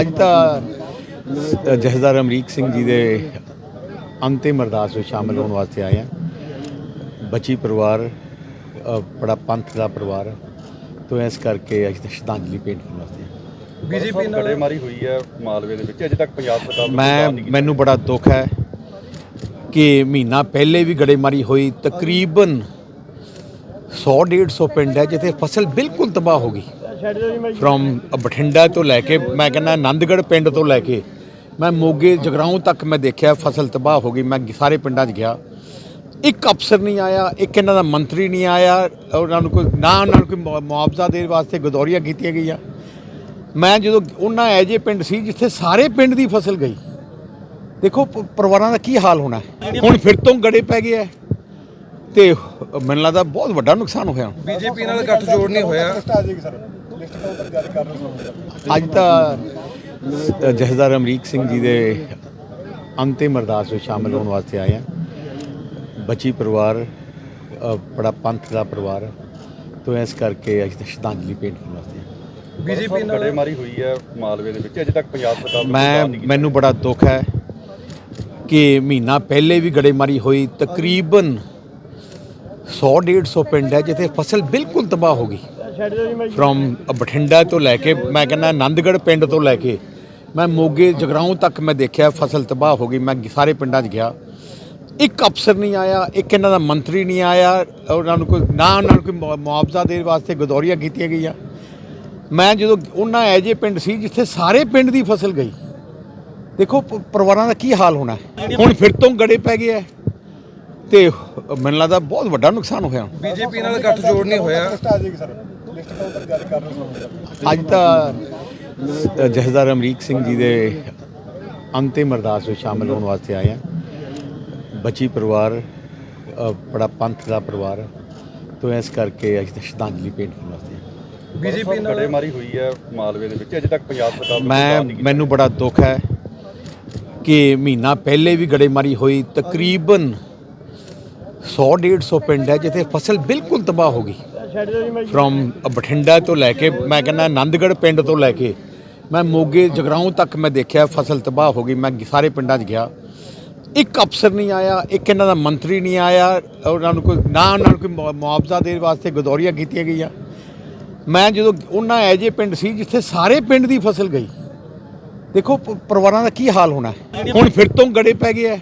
ਅੱਜ ਤਾਂ ਜਹਦਾਰ ਅਮਰੀਕ ਸਿੰਘ ਜੀ ਦੇ ਅੰਤਿਮ ਅਰਦਾਸ ਵਿੱਚ ਸ਼ਾਮਲ ਹੋਣ ਵਾਸਤੇ ਆਏ ਹਾਂ। ਬੱਚੀ ਪਰਿਵਾਰ ਬੜਾ ਪੰਥ ਦਾ ਪਰਿਵਾਰ ਤੋਂ ਇਸ ਕਰਕੇ ਅੱਜ ਤਾਂ ਸ਼ਰਧਾਂਜਲੀ ਭੇਂਟ ਕਰਨ ਵਾਸਤੇ। ਬੀਜੇਪੀ ਨਾਲ ਗੜੇਮਾਰੀ ਹੋਈ ਹੈ ਮਾਲਵੇ ਦੇ ਵਿੱਚ। ਅਜੇ ਤੱਕ ਪੰਜਾਬ ਸਰਕਾਰ ਮੈਂ। ਮੈਨੂੰ ਬੜਾ ਦੁੱਖ ਹੈ ਕਿ ਮਹੀਨਾ ਪਹਿਲੇ ਵੀ ਗੜੇਮਾਰੀ ਹੋਈ। ਤਕਰੀਬਨ 100 150 ਪਿੰਡ ਹੈ ਜਿੱਥੇ ਫਸਲ ਬਿਲਕੁਲ ਤਬਾਹ ਹੋ ਗਈ। ਫਰੋਮ ਬਠਿੰਡਾ ਤੋਂ ਲੈ ਕੇ, ਮੈਂ ਕਹਿੰਦਾ ਆਨੰਦਗੜ੍ਹ ਪਿੰਡ ਤੋਂ ਲੈ ਕੇ, ਮੈਂ ਮੋਗੇ ਜਗਰਾਉਂ ਤੱਕ ਮੈਂ ਦੇਖਿਆ, ਫਸਲ ਤਬਾਹ ਹੋ ਗਈ, ਮੈਂ ਸਾਰੇ ਪਿੰਡਾਂ 'ਚ ਗਿਆ। ਇੱਕ ਅਫਸਰ ਨਹੀਂ ਆਇਆ, ਇੱਕ ਇਹਨਾਂ ਦਾ ਮੰਤਰੀ ਨਹੀਂ ਆਇਆ, ਉਹਨਾਂ ਨੂੰ ਕੋਈ, ਨਾ ਉਹਨਾਂ ਨੂੰ ਕੋਈ ਮੁਆਵਜ਼ਾ ਦੇਣ ਵਾਸਤੇ ਗਦੋਰੀਆਂ ਕੀਤੀਆਂ ਗਈਆਂ। ਮੈਂ ਜਦੋਂ ਉਹਨਾਂ ਐਜੇ ਪਿੰਡ ਸੀ, ਜਿੱਥੇ ਸਾਰੇ ਪਿੰਡ ਦੀ ਫਸਲ ਗਈ, ਦੇਖੋ ਪਰਿਵਾਰਾਂ ਦਾ ਕੀ ਹਾਲ ਹੋਣਾ ਹੁਣ ਫਿਰ ਤੋਂ ਗੜੇ ਪੈ ਗਏ ਹੈ। ਤੇ ਮੈਨੂੰ ਲੱਗਦਾ ਬਹੁਤ ਵੱਡਾ ਨੁਕਸਾਨ ਹੋਇਆ। ਬੀਜੇਪੀ ਨਾਲ ਗੱਠਜੋੜ ਨਹੀਂ ਹੋਇਆ। ਅੱਜ ਤਾਂ ਜਹਦਾਰ ਅਮਰੀਕ ਸਿੰਘ ਜੀ ਦੇ ਅੰਤਿਮ ਅਰਦਾਸ ਵਿੱਚ ਸ਼ਾਮਲ ਹੋਣ ਵਾਸਤੇ ਆਏ ਹਾਂ। ਬੱਚੀ ਪਰਿਵਾਰ ਬੜਾ ਪੰਥ ਦਾ ਪਰਿਵਾਰ ਤੋਂ ਇਸ ਕਰਕੇ ਅੱਜ ਤਾਂ ਸ਼ਰਧਾਂਜਲੀ ਭੇਂਟ ਕਰਨ ਵਾਸਤੇ। ਬੀਜੇਪੀ ਨਾਲ ਗੜੇਮਾਰੀ ਹੋਈ ਹੈ ਮਾਲਵੇ ਦੇ ਵਿੱਚ। ਅਜੇ ਤੱਕ ਪੰਜਾਬ ਸਰਕਾਰ ਮੈਂ। ਮੈਨੂੰ ਬੜਾ ਦੁੱਖ ਹੈ ਕਿ ਮਹੀਨਾ ਪਹਿਲੇ ਵੀ ਗੜੇਮਾਰੀ ਹੋਈ। ਤਕਰੀਬਨ 100 150 ਪਿੰਡ ਹੈ ਜਿੱਥੇ ਫਸਲ ਬਿਲਕੁਲ ਤਬਾਹ ਹੋ ਗਈ। ਫਰੋਮ ਬਠਿੰਡਾ ਤੋਂ ਲੈ ਕੇ, ਮੈਂ ਕਹਿੰਦਾ ਆਨੰਦਗੜ੍ਹ ਪਿੰਡ ਤੋਂ ਲੈ ਕੇ, ਮੈਂ ਮੋਗੇ ਜਗਰਾਉਂ ਤੱਕ ਮੈਂ ਦੇਖਿਆ, ਫਸਲ ਤਬਾਹ ਹੋ ਗਈ, ਮੈਂ ਸਾਰੇ ਪਿੰਡਾਂ 'ਚ ਗਿਆ। ਇੱਕ ਅਫਸਰ ਨਹੀਂ ਆਇਆ, ਇੱਕ ਇਹਨਾਂ ਦਾ ਮੰਤਰੀ ਨਹੀਂ ਆਇਆ, ਉਹਨਾਂ ਨੂੰ ਕੋਈ, ਨਾ ਉਹਨਾਂ ਨੂੰ ਕੋਈ ਮੁਆਵਜ਼ਾ ਦੇਣ ਵਾਸਤੇ ਗਦੋਰੀਆਂ ਕੀਤੀਆਂ ਗਈਆਂ। ਮੈਂ ਜਦੋਂ ਉਹਨਾਂ ਐਜੇ ਪਿੰਡ ਸੀ ਜਿੱਥੇ ਸਾਰੇ ਪਿੰਡ ਦੀ ਫਸਲ ਗਈ, ਦੇਖੋ ਪਰਿਵਾਰਾਂ ਦਾ ਕੀ ਹਾਲ ਹੋਣਾ ਹੁਣ ਫਿਰ ਤੋਂ ਗੜੇ ਪੈ ਗਏ ਹੈ। ਤੇ ਮੈਨੂੰ ਲੱਗਦਾ ਬਹੁਤ ਵੱਡਾ ਨੁਕਸਾਨ ਹੋਇਆ। ਬੀਜੇਪੀ ਨਾਲ ਗੱਠਜੋੜ ਨਹੀਂ ਹੋਇਆ। ਅੱਜ ਤਾਂ ਜਹਦਾਰ ਅਮਰੀਕ ਸਿੰਘ ਜੀ ਦੇ ਅੰਤਿਮ ਅਰਦਾਸ ਵਿੱਚ ਸ਼ਾਮਲ ਹੋਣ ਵਾਸਤੇ ਆਏ ਹਾਂ ਬੱਚੀ ਪਰਿਵਾਰ ਬੜਾ ਪੰਥ ਦਾ ਪਰਿਵਾਰ ਤੋਂ ਇਸ ਕਰਕੇ ਅੱਜ ਤਾਂ ਸ਼ਰਧਾਂਜਲੀ ਭੇਂਟ ਕਰਨ ਵਾਸਤੇ। ਬੀਜੇਪੀ ਨਾਲ ਗੜੇਮਾਰੀ ਹੋਈ ਹੈ ਮਾਲਵੇ ਦੇ ਵਿੱਚ ਅਜੇ ਤੱਕ ਪੰਜਾਬ ਸਰਕਾਰ ਮੈਂ। ਮੈਨੂੰ ਬੜਾ ਦੁੱਖ ਹੈ ਕਿ ਮਹੀਨਾ ਪਹਿਲੇ ਵੀ ਗੜੇਮਾਰੀ ਹੋਈ ਤਕਰੀਬਨ 100 150 ਪਿੰਡ ਹੈ ਜਿੱਥੇ ਫਸਲ ਬਿਲਕੁਲ ਤਬਾਹ ਹੋ ਗਈ ਫਰੋਮ ਬਠਿੰਡਾ ਤੋਂ ਲੈ ਕੇ, ਮੈਂ ਕਹਿੰਦਾ ਆਨੰਦਗੜ੍ਹ ਪਿੰਡ ਤੋਂ ਲੈ ਕੇ, ਮੈਂ ਮੋਗੇ ਜਗਰਾਉਂ ਤੱਕ ਮੈਂ ਦੇਖਿਆ, ਫਸਲ ਤਬਾਹ ਹੋ ਗਈ, ਮੈਂ ਸਾਰੇ ਪਿੰਡਾਂ 'ਚ ਗਿਆ। ਇੱਕ ਅਫਸਰ ਨਹੀਂ ਆਇਆ, ਇੱਕ ਇਹਨਾਂ ਦਾ ਮੰਤਰੀ ਨਹੀਂ ਆਇਆ, ਉਹਨਾਂ ਨੂੰ ਕੋਈ ਨਾ ਉਹਨਾਂ ਨੂੰ ਕੋਈ ਮੁਆਵਜ਼ਾ ਦੇਣ ਵਾਸਤੇ ਗਦੋਰੀਆਂ ਕੀਤੀਆਂ ਗਈਆਂ। ਮੈਂ ਜਦੋਂ ਉਹਨਾਂ ਐਜੇ ਪਿੰਡ ਸੀ ਜਿੱਥੇ ਸਾਰੇ ਪਿੰਡ ਦੀ ਫਸਲ ਗਈ, ਦੇਖੋ ਪਰਿਵਾਰਾਂ ਦਾ ਕੀ ਹਾਲ ਹੋਣਾ ਹੁਣ ਫਿਰ ਤੋਂ ਗੜੇ ਪੈ ਗਏ ਹੈ।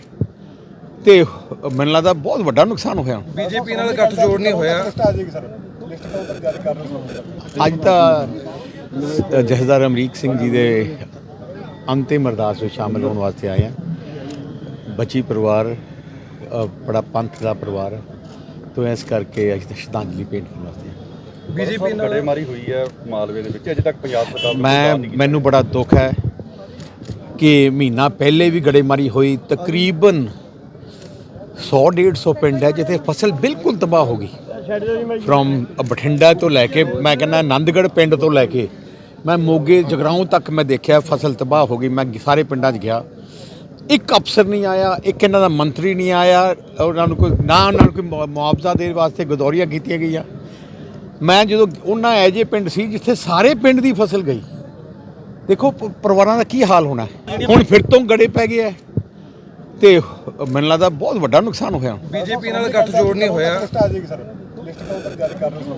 ਤੇ ਮੈਨੂੰ ਲੱਗਦਾ ਬਹੁਤ ਵੱਡਾ ਨੁਕਸਾਨ ਹੋਇਆ। ਬੀਜੇਪੀ ਨਾਲ ਗੱਠਜੋੜ ਨਹੀਂ ਹੋਇਆ। ਅੱਜ ਤਾਂ ਜਹਦਾਰ ਅਮਰੀਕ ਸਿੰਘ ਜੀ ਦੇ ਅੰਤਿਮ ਅਰਦਾਸ ਵਿੱਚ ਸ਼ਾਮਲ ਹੋਣ ਵਾਸਤੇ ਆਏ ਹਾਂ। ਬੱਚੀ ਪਰਿਵਾਰ ਬੜਾ ਪੰਥ ਦਾ ਪਰਿਵਾਰ ਤੋਂ ਇਸ ਕਰਕੇ ਅੱਜ ਤਾਂ ਸ਼ਰਧਾਂਜਲੀ ਭੇਂਟ ਕਰਨ ਵਾਸਤੇ। ਬੀਜੇਪੀ ਨਾਲ ਗੜੇਮਾਰੀ ਹੋਈ ਹੈ ਮਾਲਵੇ ਦੇ ਵਿੱਚ। ਅਜੇ ਤੱਕ ਪੰਜਾਬ ਸਰਕਾਰ ਮੈਂ। ਮੈਨੂੰ ਬੜਾ ਦੁੱਖ ਹੈ ਕਿ ਮਹੀਨਾ ਪਹਿਲੇ ਵੀ ਗੜੇਮਾਰੀ ਹੋਈ। ਤਕਰੀਬਨ 100 150 ਪਿੰਡ ਹੈ ਜਿੱਥੇ ਫਸਲ ਬਿਲਕੁਲ ਤਬਾਹ ਹੋ ਗਈ। ਫਰੋਮ ਬਠਿੰਡਾ ਤੋਂ ਲੈ ਕੇ ਮੈਂ ਕਹਿੰਦਾ ਆਨੰਦਗੜ੍ਹ ਪਿੰਡ ਤੋਂ ਲੈ ਕੇ ਮੈਂ ਮੋਗੇ ਜਗਰਾਉਂ ਤੱਕ ਮੈਂ ਦੇਖਿਆ ਫਸਲ ਤਬਾਹ ਹੋ ਗਈ ਮੈਂ ਸਾਰੇ ਪਿੰਡਾਂ 'ਚ ਗਿਆ। ਇੱਕ ਅਫਸਰ ਨਹੀਂ ਆਇਆ ਇੱਕ ਇਹਨਾਂ ਦਾ ਮੰਤਰੀ ਨਹੀਂ ਆਇਆ ਉਹਨਾਂ ਨੂੰ ਕੋਈ ਨਾ ਉਹਨਾਂ ਨੂੰ ਕੋਈ ਮੁਆ- ਮੁਆਵਜ਼ਾ ਦੇਣ ਵਾਸਤੇ ਗਦੋਰੀਆਂ ਕੀਤੀਆਂ ਗਈਆਂ। ਮੈਂ ਜਦੋਂ ਉਹਨਾਂ ਐਜੇ ਪਿੰਡ ਸੀ ਜਿੱਥੇ ਸਾਰੇ ਪਿੰਡ ਦੀ ਫਸਲ ਗਈ। ਦੇਖੋ ਪਰਿਵਾਰਾਂ ਦਾ ਕੀ ਹਾਲ ਹੋਣਾ। ਹੁਣ ਫਿਰ ਤੋਂ ਗੜੇ ਪੈ ਗਏ ਹੈ ਤੇ ਮੈਨੂੰ ਲੱਗਦਾ ਬਹੁਤ ਵੱਡਾ ਨੁਕਸਾਨ ਹੋਇਆ। ਬੀਜੇਪੀ ਨਾਲ ਗੱਠਜੋੜ ਨਹੀਂ ਹੋਇਆ। గణతంత్ర అధికారులు